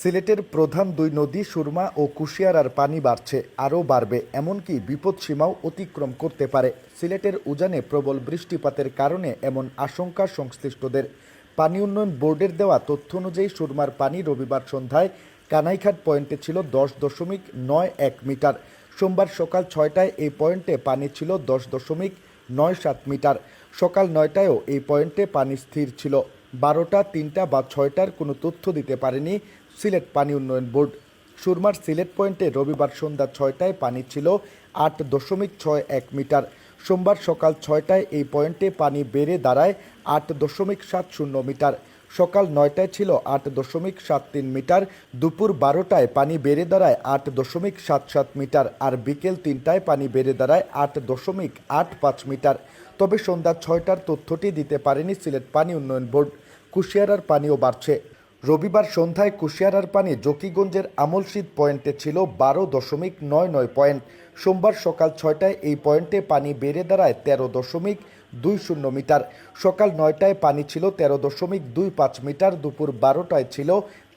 সিলেটের প্রধান দুই নদী সুরমা ও কুশিয়ারার পানি বাড়ছে, আরও বাড়বে, এমনকি বিপদসীমাও অতিক্রম করতে পারে। সিলেটের উজানে প্রবল বৃষ্টিপাতের কারণে এমন আশঙ্কা সংশ্লিষ্টদের। পানি উন্নয়ন বোর্ডের দেওয়া তথ্য অনুযায়ী সুরমার পানি রবিবার সন্ধ্যায় কানাইঘাট পয়েন্টে ছিল দশ দশমিক নয় এক মিটার। সোমবার সকাল ছয়টায় এই পয়েন্টে পানি ছিল দশ দশমিক নয় সাত মিটার। সকাল নয়টায়ও এই পয়েন্টে পানি স্থির ছিল। বারোটা, তিনটা বা ছয়টার কোনো তথ্য দিতে পারেনি সিলেট পানি উন্নয়ন বোর্ড। সুরমার সিলেট পয়েন্টে রবিবার সন্ধ্যা ছয়টায় পানি ছিল আট দশমিক ছয় এক মিটার। সোমবার সকাল ছয়টায় এই পয়েন্টে পানি বেড়ে দাঁড়ায় আট দশমিক সাত শূন্য মিটার। সকাল নয়টায় ছিল আট দশমিক সাত তিন মিটার, দুপুর বারোটায় পানি বেড়ে দাঁড়ায় আট দশমিক সাত সাত মিটার আর বিকেল তিনটায় পানি বেড়ে দাঁড়ায় আট দশমিক আট পাঁচ মিটার। তবে সন্ধ্যা ছয়টার তথ্যটি দিতে পারেনি সিলেট পানি উন্নয়ন বোর্ড। কুশিয়ারার পানিও বাড়ছে। রবিবার সন্ধ্যায় কুশিয়ারার পানি জকিগঞ্জের আমলশীত পয়েন্টে ছিল বারো দশমিক নয় নয় পয়েন্ট। সোমবার সকাল ছয়টায় এই পয়েন্টে পানি বেড়ে দাঁড়ায় তেরো দশমিক দুই শূন্য মিটার। সকাল নয়টায় পানি ছিল তেরো দশমিক দুই পাঁচ মিটার, দুপুর বারোটায় ছিল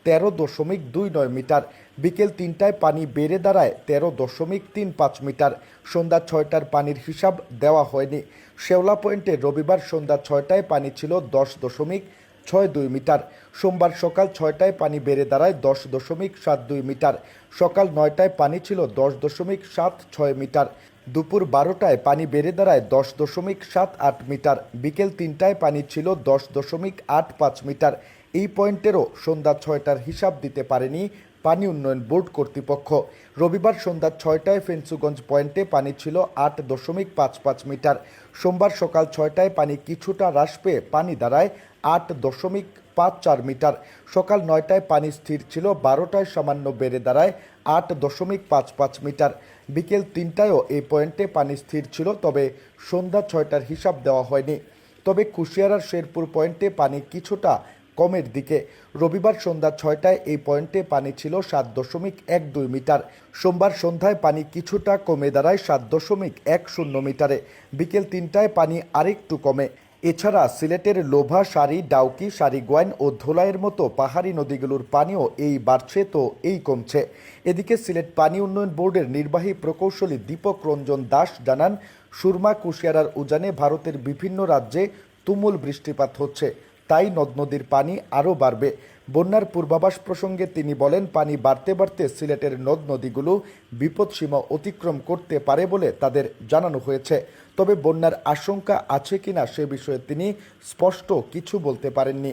তেরো দশমিক দুই নয় মিটার। বিকেল তিনটায় পানি বেড়ে দাঁড়ায় তেরো দশমিক তিন পাঁচ মিটার। সন্ধ্যা ছয়টার পানির হিসাব দেওয়া হয়নি। শেওলা পয়েন্টে রবিবার সন্ধ্যা ছয়টায় পানি ছিল দশ দশমিক ছয় দুই মিটার। সোমবার সকাল ছয়টায় পানি বেড়ে দাঁড়ায় দশ দশমিক সাত দুই মিটার। সকাল নয়টায় পানি ছিল দশ দশমিক সাত ছয় মিটার। দুপুর বারোটায় পানি বেড়ে দাঁড়ায় দশ দশমিক সাত আট মিটার, বিকেল তিনটায় পানি ছিল দশ দশমিক আট পাঁচ মিটার। এই পয়েন্টেরও সন্ধ্যা ছয়টার হিসাব দিতে পারেনি পানি উন্নয়ন বোর্ড কর্তৃপক্ষ। রবিবার সন্ধ্যা ছয়টায় ফেন্সুগঞ্জ পয়েন্টে পানি ছিল আট দশমিক পাঁচ পাঁচ মিটার। সোমবার সকাল ছয়টায় পানি কিছুটা হ্রাস পেয়ে পানি দাঁড়ায় আট দশমিক পাঁচ চার মিটার। সকাল নয়টায় পানি স্থির ছিল, বারোটায় সামান্য বেড়ে দাঁড়ায় আট দশমিক পাঁচ পাঁচ মিটার। বিকেল তিনটায়ও এই পয়েন্টে পানি স্থির ছিল, তবে সন্ধ্যা ছয়টার হিসাব দেওয়া হয়নি। তবে কুশিয়ারার শেরপুর পয়েন্টে পানি কিছুটা কমের দিকে। রবিবার সন্ধ্যা ছয়টায় এই পয়েন্টে পানি ছিল সাত দশমিক এক দুই মিটার। সোমবার সন্ধ্যায় পানি কিছুটা কমে দাঁড়ায় সাত দশমিক এক শূন্য মিটারে। বিকেল তিনটায় পানি আরেকটু কমে। এছাড়া সিলেটের লোভা সারি, ডাউকি শাড়িগোয়াইন ও ধোলাইয়ের মতো পাহাড়ি নদীগুলোর পানিও এই বাড়ছে তো এই কমছে। এদিকে সিলেট পানি উন্নয়ন বোর্ডের নির্বাহী প্রকৌশলী দীপক রঞ্জন দাস জানান, সুরমা কুশিয়ারার উজানে ভারতের বিভিন্ন রাজ্যে তুমুল বৃষ্টিপাত হচ্ছে। তাই নদ নদীর পানি আরও বাড়বে। বন্যার পূর্বাভাস প্রসঙ্গে তিনি বলেন, পানি বাড়তে বাড়তে সিলেটের নদ নদীগুলো বিপদসীমা অতিক্রম করতে পারে বলে তাদের জানানো হয়েছে। তবে বন্যার আশঙ্কা আছে কিনা সে বিষয়ে তিনি স্পষ্ট কিছু বলতে পারেননি।